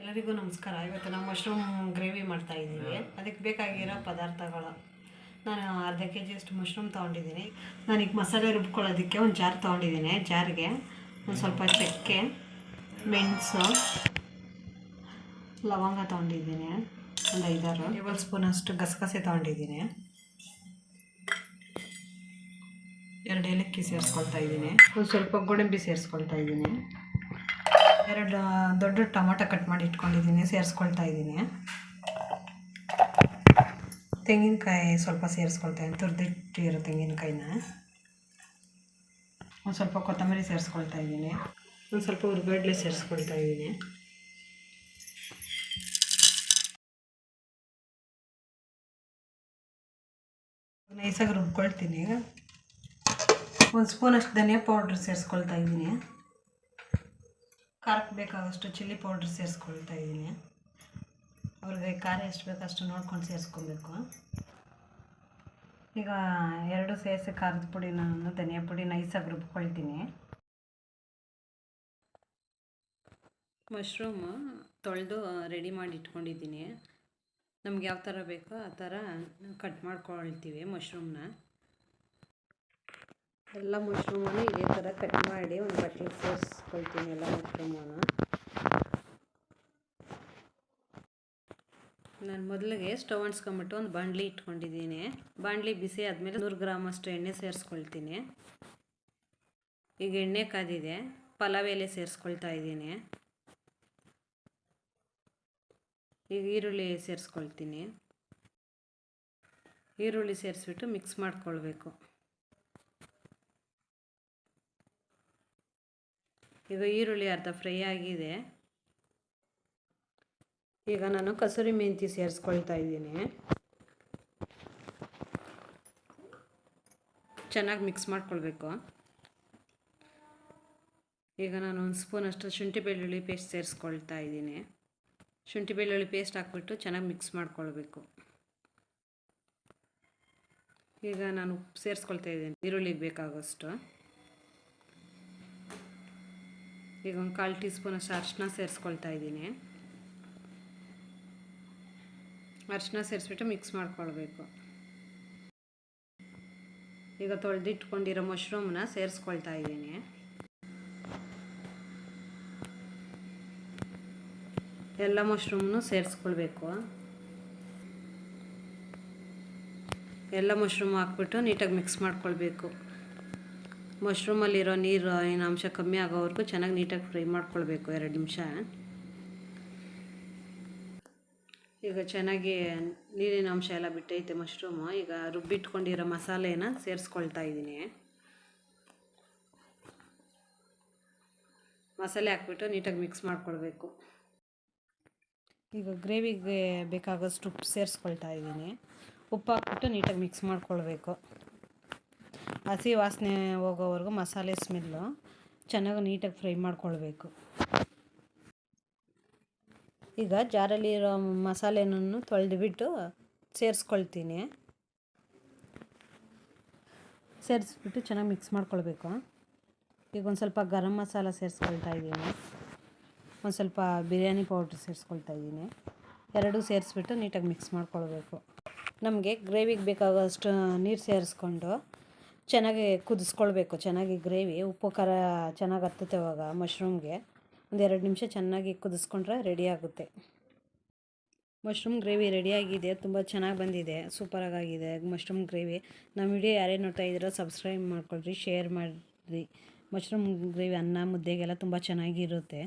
ಎಲ್ಲರಿಗೂ ನಮಸ್ಕಾರ. ಇವತ್ತು ನಾವು ಮಶ್ರೂಮ್ ಗ್ರೇವಿ ಮಾಡ್ತಾ ಇದ್ದೀವಿ. ಅದಕ್ಕೆ ಬೇಕಾಗಿರೋ ಪದಾರ್ಥಗಳು. ನಾನು ಅರ್ಧ ಕೆ ಜಿಯಷ್ಟು ಮಶ್ರೂಮ್ ತೊಗೊಂಡಿದ್ದೀನಿ. ನಾನೀಗ ಮಸಾಲೆ ರುಬ್ಕೊಳ್ಳೋದಕ್ಕೆ ಒಂದು ಜಾರ್ ತೊಗೊಂಡಿದ್ದೀನಿ ಜಾರ್ಗೆ ಒಂದು ಸ್ವಲ್ಪ ಚಕ್ಕೆ ಮೆಣಸು ಲವಂಗ ತೊಗೊಂಡಿದ್ದೀನಿ. ಒಂದು ಐದಾರು. ಟೇಬಲ್ ಸ್ಪೂನಷ್ಟು ಗಸಗಸೆ ತೊಗೊಂಡಿದ್ದೀನಿ. ಎರಡು ಏಲಕ್ಕಿ ಸೇರಿಸ್ಕೊಳ್ತಾ ಇದ್ದೀನಿ. ಒಂದು ಸ್ವಲ್ಪ ಗೋಡಂಬಿ ಸೇರಿಸ್ಕೊಳ್ತಾ ಇದ್ದೀನಿ. ಎರಡು ದೊಡ್ಡ ಟೊಮೊಟೊ ಕಟ್ ಮಾಡಿ ಇಟ್ಕೊಂಡಿದ್ದೀನಿ, ಸೇರಿಸ್ಕೊಳ್ತಾ ಇದ್ದೀನಿ. ತೆಂಗಿನಕಾಯಿ ಸ್ವಲ್ಪ ಸೇರಿಸ್ಕೊಳ್ತಾ ಇದ್ದೀನಿ, ತುರಿದಿಟ್ಟಿರೋ ತೆಂಗಿನಕಾಯಿನ. ಒಂದು ಸ್ವಲ್ಪ ಕೊತ್ತಂಬರಿ ಸೇರಿಸ್ಕೊಳ್ತಾ ಇದ್ದೀನಿ. ಒಂದು ಸ್ವಲ್ಪ ಉರ್ಗಡ್ಲೆ ಸೇರಿಸ್ಕೊಳ್ತಾ ಇದ್ದೀನಿ. ನೈಸಾಗಿ ರುಬ್ಕೊಳ್ತೀನಿ. ಒಂದು ಸ್ಪೂನಷ್ಟು ಧನಿಯಾ ಪೌಡ್ರ್ ಸೇರಿಸ್ಕೊಳ್ತಾ ಇದ್ದೀನಿ. ಖಾರಕ್ಕೆ ಬೇಕಾದಷ್ಟು ಚಿಲ್ಲಿ ಪೌಡ್ರ್ ಸೇರಿಸ್ಕೊಳ್ತಾ ಇದ್ದೀನಿ. ಅವ್ರಿಗೆ ಖಾರ ಎಷ್ಟು ಬೇಕು ಅಷ್ಟು ನೋಡ್ಕೊಂಡು ಸೇರಿಸ್ಕೊಬೇಕು. ಈಗ ಎರಡು ಸೇರಿಸಿ ಖಾರದ ಪುಡಿ ನಾನು ಧನಿಯಾ ಪುಡಿ ನೈಸಾಗಿ ರುಬ್ಕೊಳ್ತೀನಿ. ಮಶ್ರೂಮ್ ತೊಳೆದು ರೆಡಿ ಮಾಡಿ ಇಟ್ಕೊಂಡಿದ್ದೀನಿ. ನಮ್ಗೆ ಯಾವ ಥರ ಬೇಕೋ ಆ ಥರ ಕಟ್ ಮಾಡ್ಕೊಳ್ತೀವಿ ಮಶ್ರೂಮ್ನ. ಎಲ್ಲ ಮಶ್ರೂಮನ್ನು ಇದೇ ಥರ ಕಟ್ ಮಾಡಿ ಒಂದು ಬಟ್ಟೆ ಸೇರಿಸ್ಕೊಳ್ತೀನಿ ಎಲ್ಲ ಮಶ್ರೂಮನ್ನು ನಾನು ಮೊದಲಿಗೆ ಸ್ಟವ್ ಅಂಟ್ಸ್ಕೊಂಬಿಟ್ಟು ಒಂದು ಬಾಣಲಿ ಇಟ್ಕೊಂಡಿದ್ದೀನಿ. ಬಾಣಲಿ ಬಿಸಿ ಆದಮೇಲೆ ನೂರು ಗ್ರಾಮ್ ಅಷ್ಟು ಎಣ್ಣೆ ಸೇರಿಸ್ಕೊಳ್ತೀನಿ. ಈಗ ಎಣ್ಣೆ ಕಾದಿದೆ. ಪಲಾವ್ ಎಲೆ ಸೇರಿಸ್ಕೊಳ್ತಾ ಇದ್ದೀನಿ. ಈಗ ಈರುಳ್ಳಿ ಸೇರಿಸ್ಕೊಳ್ತೀನಿ. ಈರುಳ್ಳಿ ಸೇರಿಸ್ಬಿಟ್ಟು ಮಿಕ್ಸ್ ಮಾಡ್ಕೊಳ್ಬೇಕು. ಈಗ ಈರುಳ್ಳಿ ಅರ್ಧ ಫ್ರೈ ಆಗಿದೆ. ಈಗ ನಾನು ಕಸೂರಿ ಮೆಂತಿ ಸೇರಿಸ್ಕೊಳ್ತಾ ಇದ್ದೀನಿ. ಚೆನ್ನಾಗಿ ಮಿಕ್ಸ್ ಮಾಡ್ಕೊಳ್ಬೇಕು. ಈಗ ನಾನು ಒಂದು ಸ್ಪೂನಷ್ಟು ಶುಂಠಿ ಬೆಳ್ಳುಳ್ಳಿ ಪೇಸ್ಟ್ ಸೇರಿಸ್ಕೊಳ್ತಾ ಇದ್ದೀನಿ. ಶುಂಠಿ ಬೆಳ್ಳುಳ್ಳಿ ಪೇಸ್ಟ್ ಹಾಕ್ಬಿಟ್ಟು ಚೆನ್ನಾಗಿ ಮಿಕ್ಸ್ ಮಾಡ್ಕೊಳ್ಬೇಕು. ಈಗ ನಾನು ಉಪ್ಪು ಸೇರಿಸ್ಕೊಳ್ತಾ ಇದ್ದೀನಿ. ಈರುಳ್ಳಿಗೆ ಬೇಕಾಗೋಷ್ಟು. ಈಗ ಒಂದು ಕಾಲು ಟೀ ಸ್ಪೂನಷ್ಟು ಅರಿಶಿನ ಸೇರಿಸ್ಕೊಳ್ತಾ ಇದ್ದೀನಿ. ಅರಿಶಿನ ಸೇರಿಸ್ಬಿಟ್ಟು ಮಿಕ್ಸ್ ಮಾಡ್ಕೊಳ್ಬೇಕು. ಈಗ ತೊಳೆದಿಟ್ಕೊಂಡಿರೋ ಮಶ್ರೂಮ್ನ ಸೇರಿಸ್ಕೊಳ್ತಾ ಇದ್ದೀನಿ. ಎಲ್ಲ ಮಶ್ರೂಮ್ನು ಸೇರಿಸ್ಕೊಳ್ಬೇಕು. ಎಲ್ಲ ಮಶ್ರೂಮ್ ಹಾಕ್ಬಿಟ್ಟು ನೀಟಾಗಿ ಮಿಕ್ಸ್ ಮಾಡ್ಕೊಳ್ಬೇಕು. ಮಶ್ರೂಮಲ್ಲಿರೋ ನೀರು ಏನು ಅಂಶ ಕಮ್ಮಿ ಆಗೋವರೆಗೂ ಚೆನ್ನಾಗಿ ನೀಟಾಗಿ ಫ್ರೈ ಮಾಡ್ಕೊಳ್ಬೇಕು, ಎರಡು ನಿಮಿಷ. ಈಗ ಚೆನ್ನಾಗಿ ನೀರಿನ ಅಂಶ ಎಲ್ಲ ಬಿಟ್ಟೈತೆ ಮಶ್ರೂಮು. ಈಗ ರುಬ್ಬಿಟ್ಕೊಂಡಿರೋ ಮಸಾಲೆನ ಸೇರಿಸ್ಕೊಳ್ತಾ ಇದ್ದೀನಿ. ಮಸಾಲೆ ಹಾಕ್ಬಿಟ್ಟು ನೀಟಾಗಿ ಮಿಕ್ಸ್ ಮಾಡ್ಕೊಳ್ಬೇಕು. ಈಗ ಗ್ರೇವಿಗೆ ಬೇಕಾಗೋಷ್ಟು ಉಪ್ಪು ಸೇರಿಸ್ಕೊಳ್ತಾ ಇದ್ದೀನಿ. ಉಪ್ಪು ಹಾಕ್ಬಿಟ್ಟು ನೀಟಾಗಿ ಮಿಕ್ಸ್ ಮಾಡ್ಕೊಳ್ಬೇಕು. ಹಸಿ ವಾಸನೆ ಹೋಗೋವರೆಗೂ ಮಸಾಲೆ ಸ್ಮೆಲ್ಲು ಚೆನ್ನಾಗಿ ನೀಟಾಗಿ ಫ್ರೈ ಮಾಡ್ಕೊಳ್ಬೇಕು. ಈಗ ಜಾರಲ್ಲಿರೋ ಮಸಾಲೆನೂ ತೊಳೆದುಬಿಟ್ಟು ಸೇರಿಸ್ಕೊಳ್ತೀನಿ. ಸೇರಿಸ್ಬಿಟ್ಟು ಚೆನ್ನಾಗಿ ಮಿಕ್ಸ್ ಮಾಡ್ಕೊಳ್ಬೇಕು. ಈಗ ಒಂದು ಸ್ವಲ್ಪ ಗರಂ ಮಸಾಲ ಸೇರಿಸ್ಕೊಳ್ತಾ ಇದ್ದೀನಿ. ಒಂದು ಸ್ವಲ್ಪ ಬಿರಿಯಾನಿ ಪೌಡ್ರ್ ಸೇರಿಸ್ಕೊಳ್ತಾ ಇದ್ದೀನಿ. ಎರಡೂ ಸೇರಿಸ್ಬಿಟ್ಟು ನೀಟಾಗಿ ಮಿಕ್ಸ್ ಮಾಡ್ಕೊಳ್ಬೇಕು. ನಮಗೆ ಗ್ರೇವಿಗೆ ಬೇಕಾಗೋಷ್ಟು ನೀರು ಸೇರಿಸ್ಕೊಂಡು ಚೆನ್ನಾಗಿ ಕುದಿಸ್ಕೊಳ್ಬೇಕು, ಚೆನ್ನಾಗಿ ಗ್ರೇವಿ. ಉಪ್ಪು, ಖಾರ ಚೆನ್ನಾಗಿ ಹತ್ತುತ್ತೆ ಅವಾಗ ಮಶ್ರೂಮ್ಗೆ ಒಂದು ಎರಡು ನಿಮಿಷ ಚೆನ್ನಾಗಿ ಕುದಿಸ್ಕೊಂಡ್ರೆ ರೆಡಿ ಆಗುತ್ತೆ. ಮಶ್ರೂಮ್ ಗ್ರೇವಿ ರೆಡಿಯಾಗಿದೆ ತುಂಬ ಚೆನ್ನಾಗಿ ಬಂದಿದೆ. ಸೂಪರಾಗಿದೆ ಮಶ್ರೂಮ್ ಗ್ರೇವಿ ನಮ್ಮ ವಿಡಿಯೋ ಯಾರೇ ನೋಡ್ತಾ ಇದ್ದೀರೋ ಸಬ್ಸ್ಕ್ರೈಬ್ ಮಾಡ್ಕೊಳ್ರಿ ಶೇರ್ ಮಾಡಿರಿ. ಮಶ್ರೂಮ್ ಗ್ರೇವಿ ಅನ್ನ, ಮುದ್ದೆಗೆಲ್ಲ ತುಂಬ ಚೆನ್ನಾಗಿರುತ್ತೆ.